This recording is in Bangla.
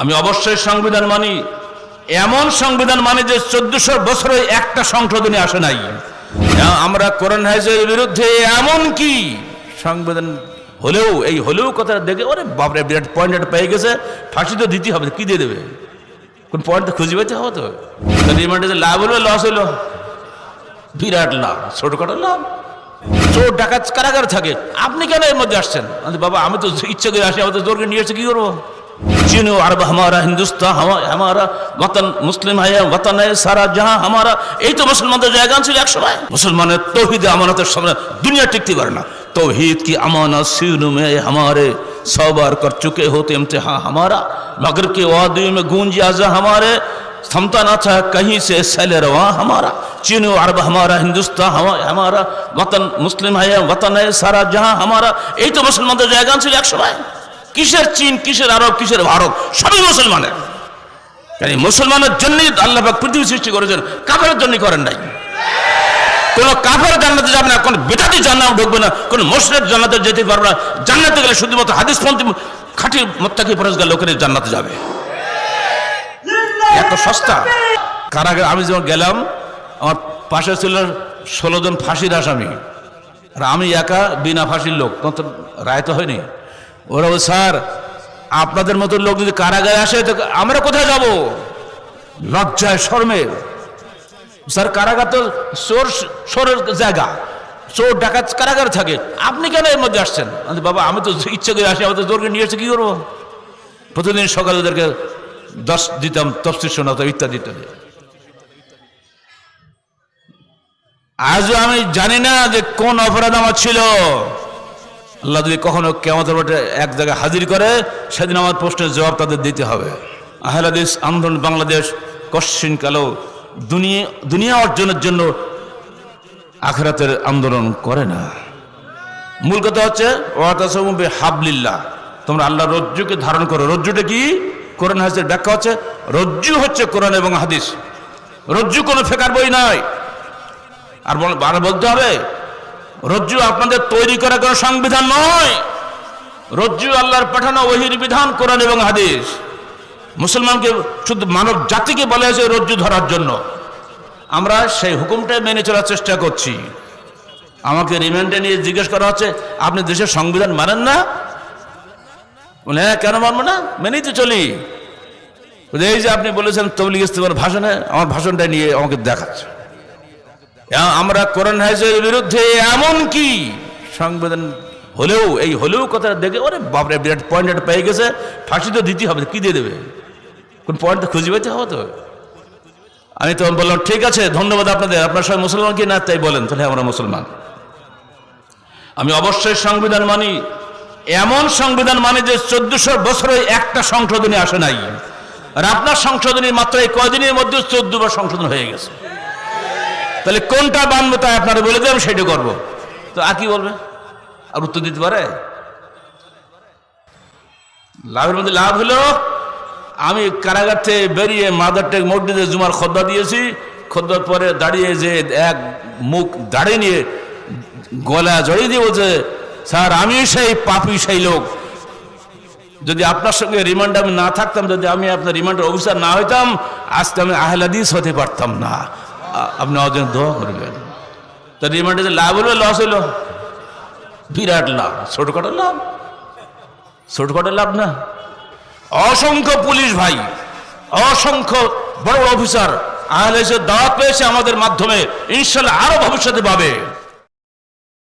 আমি অবশ্যই সংবিধান মানি। এমন সংবিধান মানি যে চোদ্দশো বছরে একটা সংশোধনী আসে নাই। আমরা কোরআন হাইজের বিরুদ্ধে এমন কি? সংবিধান হলেও, এই হলেও কথা দেখে, ওরে বাপরে, বিরাট পয়েন্ট একটা পেয়ে গেছে। ফাঁসি তো দিতে হবে, কি দিয়ে দেবে? কোন পয়েন্ট তো খুঁজে পেতে হবে তো? রিমান্ডে যে লাভ হলো লস হলো। বিরাট লাভ, ছোটখাটো লাভ। চোর, ডাকাত, কারাগার থাকে। আপনি কেন এর মধ্যে আসছেন? বাবা, আমি তো ইচ্ছে করে আসি, আমি তো জোরকে নিয়ে এসে কি করব? चीन और अरब हमारा हिंदुस्तान हमा- हमारा वतन मुस्लिम है वतन है सारा जहां हमारा এই তো মুসলমানদের জায়গা ছিল এক সময় মুসলমানের তৌহিদ আমানতের সামনে দুনিয়া টিকতে পারে না तौहीद की अमानत सीन में हमारे सौ बार कर चुके होते इम्तिहान हमारा मगर के वादियों में गूंज आजा हमारे थमता ना था कहीं से सैल रवा हमारा चीन और अरब हमारा हिंदुस्तान हमा- हमारा वतन मुस्लिम है वतन है सारा जहां हमारा এই তো মুসলমানদের জায়গা ছিল এক সময় কিসের চীন, কিসের আরব, কিসের ভারত? সবই মুসলমানের। কারণ মুসলমানের জন্যই আল্লাহ পৃথিবী সৃষ্টি করেছেন কাফের জন্য করেন নাই। কোন কাফের জান্নাতে যাবে না, কোন বেদাতি জান্নাত ঢুকবে না, কোন মুশরিক জান্নাতে যেতে পারবে না। জান্নাতে গেলে শুধুমাত্র হাদিসপন্থী খাঁটি মোত্তাকি পরেশগার লোকের জান্নাতে যাবে। এত সস্তা। কারাগার আমি যখন গেলাম, আমার পাশে ছিল ষোলো জন ফাঁসির আসামি। আর আমি একা বিনা ফাঁসির লোক তখন তো রায় তো হয়নি। ওরা বলে, স্যার আপনাদের মতো লোক যদি কারাগারে আসে তো আমরা কোথায় যাব? লজ্জায় শর্মে স্যার কারাগার তো চোর চোরের জায়গা। চোর ডাকাত কারাগারে থাকে। আপনি কেন এর মধ্যে আসছেন? বাবা আমি তো ইচ্ছে করে আসি আমি তো জোরকে নিয়ে এসে কি করব? প্রতিদিন সকালে ওদেরকে দশ দিতাম তফসির শোনাতাম ইত্যাদি ইত্যাদি। আজও আমি জানি না যে কোন অপরাধ আমার ছিল। আল্লাহ যদি কখনো কেমন এক জায়গায় হাজির করে, সেদিন আমার প্রশ্নের জবাব তাদের দিতে হবে। আহলাদিস আন্দোলন, বাংলাদেশ, কশ্চিন কালো, দুনিয়া দুনিয়া অর্জনের জন্য আখরাতের আন্দোলন করে না। মূল কথা হচ্ছে ওয়াতাসমুবে হাবলিল্লাহ তোমরা আল্লাহ রজ্জুকে ধারণ করো। রজ্জুটা কি? কোরআন হাদিসের ব্যাখ্যা হচ্ছে, রজ্জু হচ্ছে কোরআন এবং হাদিস। রজ্জু কোনো ফেকার বই নয়। আর বলতে হবে রজ্জু আপনাদের তৈরি করা কোনো সংবিধান নয়। রজ্জু আল্লাহর পাঠানো ওহির বিধান, কোরআন এবং হাদিস। মুসলমানকে শুধু মানব জাতিকে বলা হয়েছে রজ্জু ধরার জন্য। আমরা সেই হুকুমটাই মেনে চলার চেষ্টা করছি। আমাকে রিমান্ডে নিয়ে জিজ্ঞেস করা হচ্ছে, আপনি দেশের সংবিধান মানেন না? বলে হ্যাঁ কেন মানবো না? মেনেই তো চলি। এই যে আপনি বলেছেন তবলিগ ইস্তেমার ভাষণে আমার ভাষণটা নিয়ে আমাকে দেখাচ্ছে। আমরা কোরআন হাইজের বিরুদ্ধে এমন কি সংবিধান হলেও, এই হলেও কথা দেখে, ওরে বাপরে, বিরাট পয়েন্ট একটা পেয়ে গেছে, ফাঁসি তো দিতে হবে, কি দিয়ে দেবে? কোন পয়েন্ট খুঁজে পেতে হবে তো? আমি তখন বললাম, ঠিক আছে, ধন্যবাদ আপনাদের, আপনার সবাই মুসলমান কি না? তাই বলেন, তাহলে আমরা মুসলমান। আমি অবশ্যই সংবিধান মানি। এমন সংবিধান মানি যে চোদ্দশো বছরে একটা সংশোধনী আসে নাই। আর আপনার সংশোধনী মাত্র এই কয়দিনের মধ্যে চোদ্দ বার সংশোধন হয়ে গেছে। তাহলে কোনটা বানবো তাই আপনারা বলে দেবেন সেটা করব। তো আর কি বলবে? আর উত্তর দিতে পারে? লাভের মধ্যে লাভ হলো, আমি কারাগার থেকে বেরিয়ে মাদার টেক মসজিদে জুমার খদ্দা দিয়েছি। খদ্দার পরে দাঁড়িয়ে যে এক মুখ দাঁড়িয়ে নিয়ে গলা জড়িয়ে দিয়ে বলছে, স্যার, আমি সেই পাপি সেই লোক। যদি আপনার সঙ্গে রিমান্ড আমি না থাকতাম, যদি আমি আপনার রিমান্ডের অফিসার না হইতাম, আজকে আমি আহলাদিস হতে পারতাম না। আপনি অজন দোয়া করবেন। তা রিমান্ডে লাভ হলো, লস হলো? বিরাট লাভ। ছোটখাটো লাভ? ছোটখাটো লাভ না? অসংখ্য পুলিশ ভাই, অসংখ্য বড় বড় অফিসার আহলে দাওয়াত পেয়েছে আমাদের মাধ্যমে। ইনশাল্লাহ আরও ভবিষ্যতে পাবে।